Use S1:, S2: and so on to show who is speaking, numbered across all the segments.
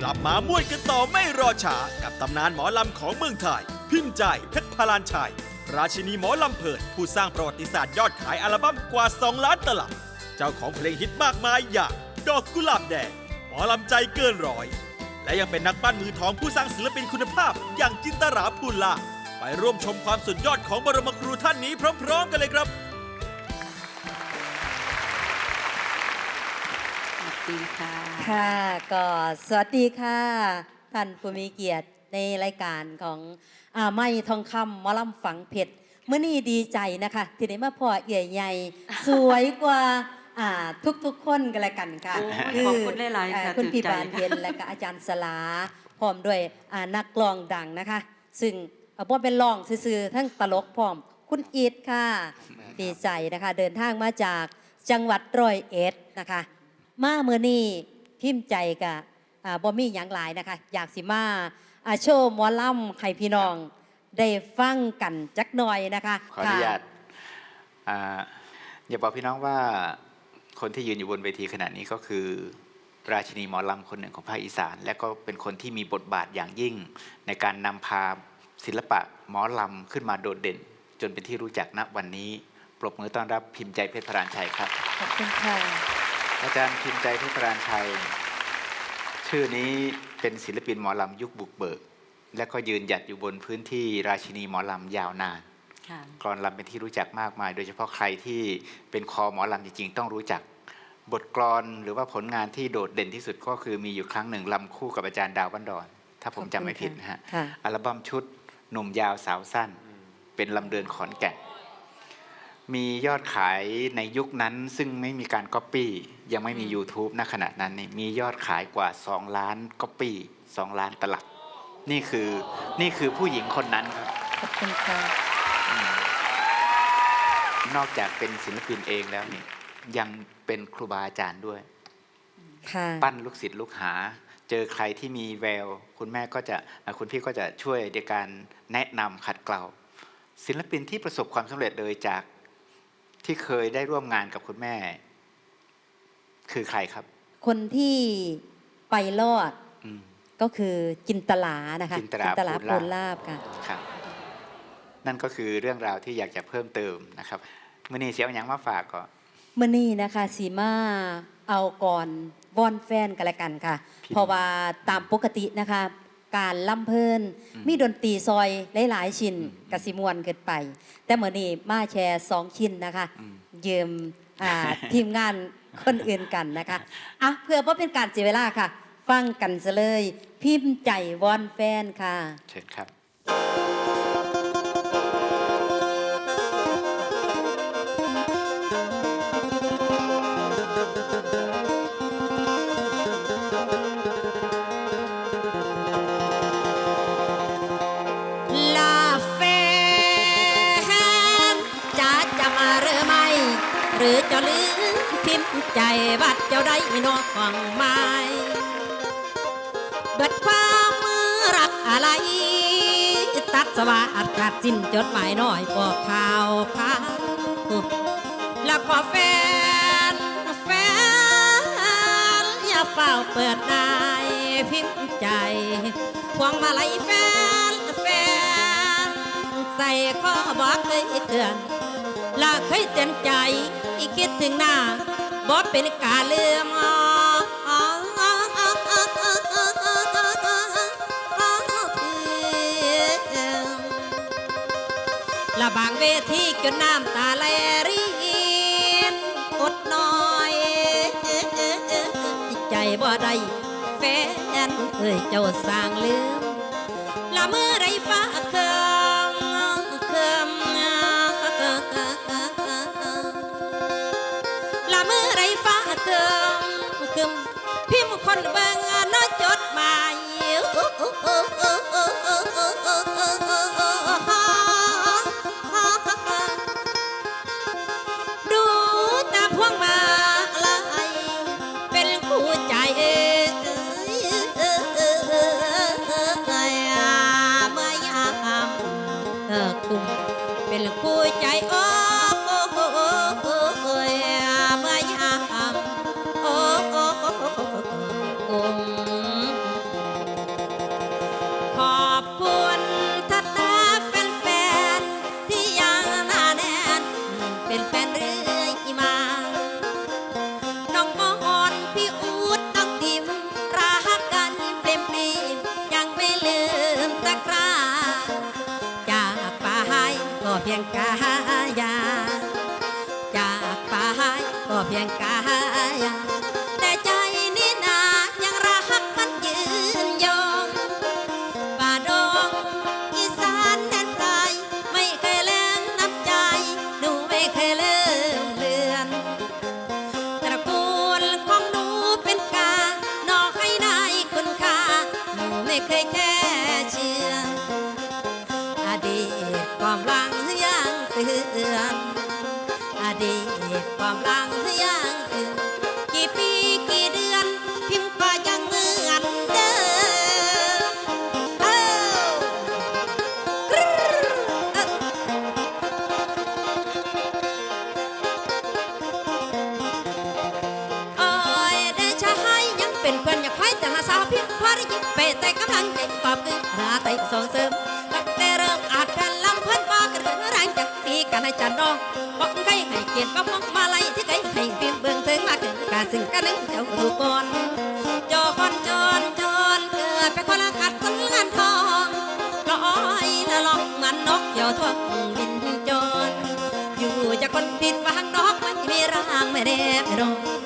S1: กลับมาม่วนกันต่อไม่รอช้ากับตำนานหมอลำของเมืองไทย พิมพ์ใจเพชรพลานชัย ราชินีหมอลำเพลินผู้สร้างประวัติศาสตร์ยอดขายอัลบั้มกว่า 2 ล้านตลับ เจ้าของเพลงฮิตมากมายอย่าง ดอกกุหลาบแดงหมอลำใจเกินร้อย และยังเป็นนักปั้นมือทองผู้สร้างศิลปินคุณภาพ อย่างจินตราพูลาไปร่วมชมความสุดยอดของบรมครูท่านนี้พร้อม ๆ กันเลยครับ
S2: ดีค่ะ
S3: ค่ะก็สวัสดีค่ะ ท่านผู้มีเกียรติในรายการของอาไม่ทองคำหมอลำฝังเพชรเมื่อนี้ดีใจนะคะที่ได้มาพ่อเอี่ยใหญ่สวยกว่าอ่าทุกๆคนกันละกันค่ะ
S2: โอ้ยขอบคุณหลายๆ
S3: อ่
S2: ค่ะ
S3: คุณ
S2: ถูก
S3: พี่
S2: ใจ
S3: บานเพ็ญและก็อาจารย์สลาพร้อมด้วยอ่านักกลองดังนะคะ ซึ่งเอาบ่เป็นรองซื่อๆทั้งตลกพร้อมคุณอีทค่ะ ดีใจนะคะ เดินทางมาจากจังหวัดร้อยเอ็ดนะคะ มาเมื่อนี้พิมพ์ใจกับอ่าบอมี่อย่างหลายนะคะ อยากสิมาอ่าโชว์หมอลำให้พี่น้อง ได้ฟังกันจักหน่อยนะคะ
S4: ขออนุญาต
S3: ค่ะ
S4: อ่าอย่าบอกพี่น้องว่าคนที่ยืนอยู่บนเวทีขณะนี้ก็คือ ราชินีหมอลำคนหนึ่งของภาคอีสาน และก็เป็นคนที่มีบทบาทอย่างยิ่ง ในการนำพาศิลปะหมอลำขึ้นมาโดดเด่น จนเป็นที่รู้จักณวันนี้ ปรบมือต้อนรับพิมพ์ใจเพชรพรานชัยครับ
S3: ขอบคุณค่ะ
S4: อาจารย์พิมพ์ใจเพชรพรานชัย ชื่อนี้เป็นศิลปินหมอลำยุคบุกเบิก และก็ยืนหยัดอยู่บนพื้นที่ราชินีหมอลำยาวนาน
S2: ค่ะ
S4: กรอนลำเป็นที่รู้จักมากมาย โดยเฉพาะใครที่เป็นคอหมอลำจริงๆ ต้องรู้จัก บทกลอนหรือว่าผลงานที่โดดเด่นที่สุดก็คือมีอยู่ครั้งหนึ่งลำคู่กับอาจารย์ดาวบันดอน ถ้าผมจำไม่ผิดนะฮะ
S3: ค่ะ
S4: อัลบั้มชุดหนุ่มยาวสาวสั้น เป็นลำเดือนขอนแก่น มียอดขายในยุคนั้นซึ่งไม่มีการก๊อปปี้ยังไม่มี YouTube ณขณะนั้นนี่มียอดขายกว่า 2 ล้านก๊อปปี้2ล้านตลับ นี่คือนี่คือผู้หญิงคนนั้นครับ
S3: ขอบคุณค่ะ
S4: นอกจากเป็นศิลปินเองแล้วเนี่ยยังเป็นครูบาอาจารย์ด้วย
S3: ค่ะ
S4: ปั้นลูกศิษย์ลูกหา เจอใครที่มีแวว คุณแม่ก็จะอะคุณพี่ก็จะช่วยในการแนะนำขัดเกลาศิลปินที่ประสบความสำเร็จเลยจาก ที่เคยได้ร่วมงานกับคุณแม่ คือใครครับ
S3: คนที่ไปรอด
S4: อืม
S3: ก็คือจินตลานะคะ
S4: จินตลา
S3: ตลา
S4: ภู
S3: พู
S4: ล
S3: ล
S4: ลา
S3: ลา
S4: ภ
S3: บค่ะ
S4: ครับนั่นก็คือเรื่องราวที่อยากจะเพิ่มเติมนะครับมื่อนี้เสียวยังมาฝากก่อน
S3: เมื่อนี้นะคะสีมาเอาก่อนวอนแฟนกันละกันค่ะ
S4: พิมพ์
S3: เพราะว่าตามปกตินะคะ การล่ำเพลิน
S4: อืม
S3: มีดนตรีซอยหลายๆชิ้น
S4: อืม
S3: กสิมวนเกินไป แต่เมื่อนี้มาแชร์สองชิ้นนะคะ
S4: อืม
S3: ยืมอ่าทีมงานคนอื่นกันนะคะอะเพื่อว่าเป็นการเสียเวลาค่ะ ฟังกันซะเลย พิมพ์ใจวอนแฟนค่ะ
S4: เชิญครับ
S5: รือจะลืมพิมใจบัดเจ้าได้นอกฟังไม้เบิดความมือรักอะไร ตัดสวาอัดขาดสิ้นจดหมายน้อยบอกข่าวพาแล้วขอแฟน แฟน อย่าเฝ้าเปิดนายพิมพ์ใจพวงมาลัยแฟน แฟน ใส่ข้อบอกเคยเตือนลาเคยเตือนใจ อีคิดถึงหน้าบอกเป็นกาเลื่อมละบางเวทีจนน้ำตาไหลรินอดน้อยใจบ่ได้แฟนเอ้ยเจ้าสร้างลืมละเมื่อไรฟ้าเคือ ฟ้าเคือ งกายาจากไปก็เพียงกาย ปีกันให้จันดองบอกใครให้เกียรติบอกมาลัยที่ใครให้เพียงเบิ่งถึงมาถึงการซึ่งกันนึงเจ้าถูกคนจอคอนจนจนเกิดเป็นคนละกัดคนเงินทองลอยละลองมันนกเกี่ยวทั่วบินจนอยู่จากคนผิดวังนอกไม่มีร่างไม่แน่ไม่รอง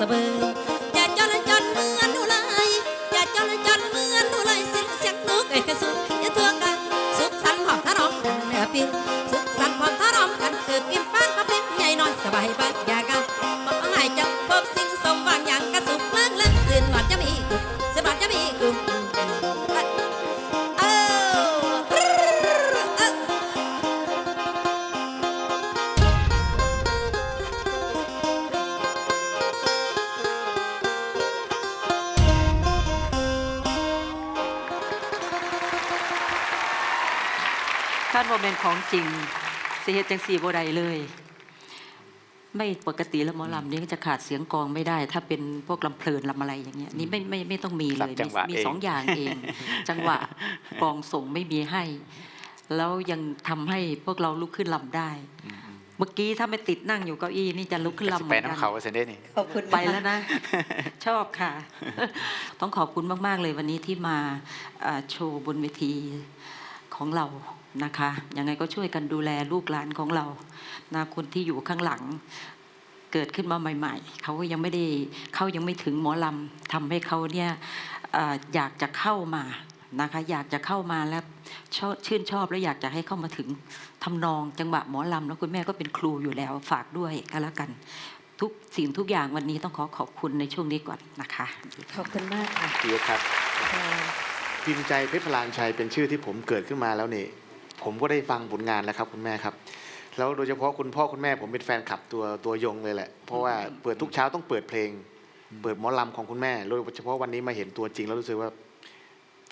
S5: กิ ท่าน
S2: โมเมนของจริงสิเฮ็ดจังสี่บ่ได้เลย ไม่ปกติแล้วหมอลำนี่ก็จะขาดเสียงกลองไม่ได้ ถ้าเป็นพวกลำเพลินลำอะไรอย่างเงี้ยนี่ไม่ไม่ไม่ต้องมีเลย
S4: จังหวะ
S2: มี
S4: เอง
S2: สองอย่างเอง จังหวะกลองส่งไม่มีให้ แล้วยังทำให้พวกเราลุกขึ้นลำได้ เมื่อกี้ถ้าไม่ติดนั่งอยู่เก้าอี้นี่จะลุกขึ้นลำเห
S4: ไป
S2: มือนกั
S4: น้ำ
S2: น
S4: เขาเซนเด้นี่
S3: ขอบคุณ
S2: ไปแล้วนะ ชอบค่ะ ต้องขอบคุณมาก ๆ เลยวันนี้ที่มาเอ่อโชว์บนเวทีของเรา นะคะยังไงก็ช่วยกันดูแลลูกหลานของเรานะคนที่อยู่ข้างหลังเกิดขึ้นมาใหม่ ๆ เขาก็ยังไม่ได้เขายังไม่ถึงหมอลำทำให้เขาเนี่ยเอ่ออยากจะเข้ามานะคะอยากจะเข้ามาแล้วชอบชื่นชอบแล้วอยากจะให้เข้ามาถึงทำนองจังหวะหมอลำแล้วคุณแม่ก็เป็นครูอยู่แล้วฝากด้วยก็แล้วกัน ทุกสิ่งทุกอย่างวันนี้ต้องขอขอบคุณในช่วงนี้ก่อนนะคะ
S3: ขอบคุณมากค่ะ
S4: ดีครับ
S3: ค่ะ
S6: พิมพ์ใจเพชรพลานชัยเป็นชื่อที่ผมเกิดขึ้นมาแล้วนี่ ผมก็ได้ฟังผลงานแล้วครับคุณแม่ครับ แล้วโดยเฉพาะคุณพ่อคุณแม่ผมเป็นแฟนคลับตัวตัวยงเลยแหละ เพราะว่าเปิดทุกเช้าต้องเปิดเพลง เปิดหมอลำของคุณแม่โดยเฉพาะวันนี้มาเห็นตัวจริงแล้วรู้สึกว่า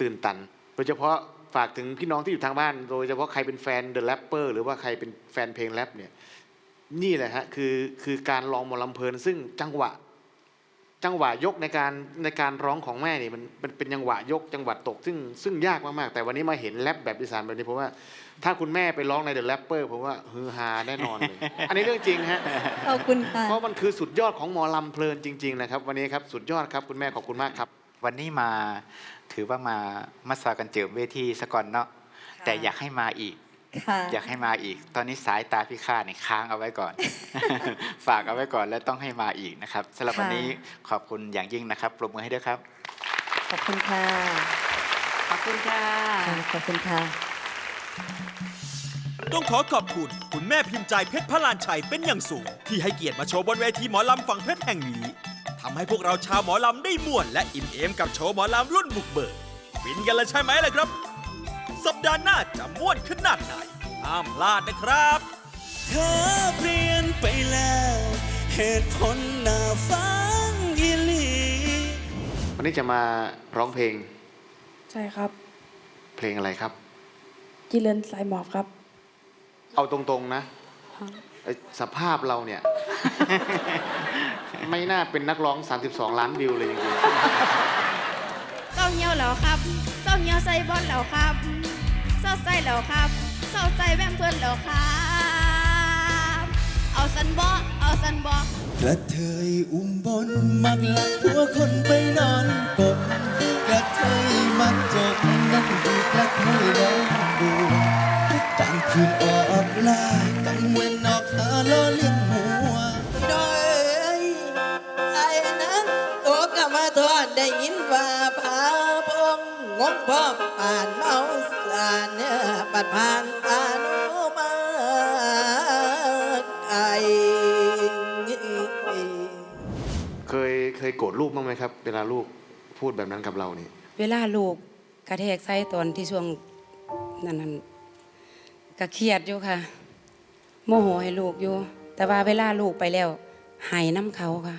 S6: ตื่นตัน โดยเฉพาะฝากถึงพี่น้องที่อยู่ทางบ้าน โดยเฉพาะใครเป็นแฟนเดอะแรปเปอร์หรือว่าใครเป็นแฟนเพลงแรปเนี่ยนี่แหละฮะคือคือการร้องหมอลำเพลินซึ่งจังหวะ จังหวะยกในการในการร้องของแม่นี่มันมันเป็นจังหวะยกจังหวะตกซึ่งซึ่งยากมากๆ แต่วันนี้มาเห็นแรปแบบอีสานแบบนี้ผมว่า ถ้าคุณแม่ไปร้องในเดอะแรปเปอร์ผมว่าฮือฮาแน่นอนเลย อันนี้เรื่องจริงฮะ
S3: ขอบคุณค่ะ
S6: เพราะมันคือสุดยอดของหมอลำเพลินจริงๆนะครับวันนี้ครับสุดยอดครับคุณแม่ขอบคุณมากครับ
S4: วันนี้มาถือว่ามามาสากันเจิมเวทีสก่อนเนาะแต่อยากให้มาอีก
S3: ค่ะ
S4: อยากให้มาอีก ตอนนี้สายตาพี่ข้าเนี่ยค้างเอาไว้ก่อน ฝากเอาไว้ก่อนแล้วต้องให้มาอีกนะครับสำหรับวันนี้ขอบคุณอย่างยิ่งนะครับปรบมือให้ด้วยครับ
S3: ขอบคุณค่ะ
S2: ขอบคุณค่ะ
S3: ค่ะขอบคุณค่ะ
S1: ต้องขอขอบคุณคุณแม่พิมพ์ใจเพชรพลานชัยเป็นอย่างสูง ที่ให้เกียรติมาโชว์บนเวทีหมอลำฝั่งเพชรแห่งนี้ทำให้พวกเราชาวหมอลำได้ม่วน และอิ่มเอมกับโชว์หมอลำรุ่นบุกเบิกฟินกันแล้วใช่ไหมล่ะครับ สัปดาห์หน้าจะม่วนขนาดไหนห้ามพลาดนะครับ
S7: เธอเปลี่ยนไปแล้ว เหตุผลน่าฟังอีหลี
S6: วันนี้จะมาร้องเพลง
S8: ใช่ครับ
S6: เพลงอะไรครับ
S8: จิเลนสายหมอบครับ
S6: เอาตรงๆนะไอ้สภาพเราเนี่ย ไม่น่าเป็นนักร้อง 32 ล้านวิวเลยจริง
S8: เศร้าเหี่ยวแล้วครับเศร้าเหี่ยวใส่บอลแล้วครับ เศร้าใสแล้วครับเศร้าใสแบมเพื่อนแล้วครับเอาสันบอเอาสันบอก
S7: ระเทยอุ้มบน มักหลักหัวคนไปนอนกบกระเทยมักจกนั่นดูกระเทยร้องดูกลางคืนออกล่ากลางเว้นออกหาล่อเลี้ยงหัว
S9: ดอยไอ้นั้นตัวกมาทอดได้ยินว่าพาพ งงงพ่อป่านเมาสานเนื้อปัดผ่านตาโนมาไอ
S6: ๆเคยเคยโกรธลูกบ้างไหมครับ เวลาลูกพูดแบบนั้นกับเรานี่
S10: เวลาลูกกระแทกใส่ตอนที่ช่วงนั้นนั้นก็เครียดอยู่ค่ะ โมโหให้ลูกอยู่ แต่ว่าเวลาลูกไปแล้วใหายน้ำเขาค่ะ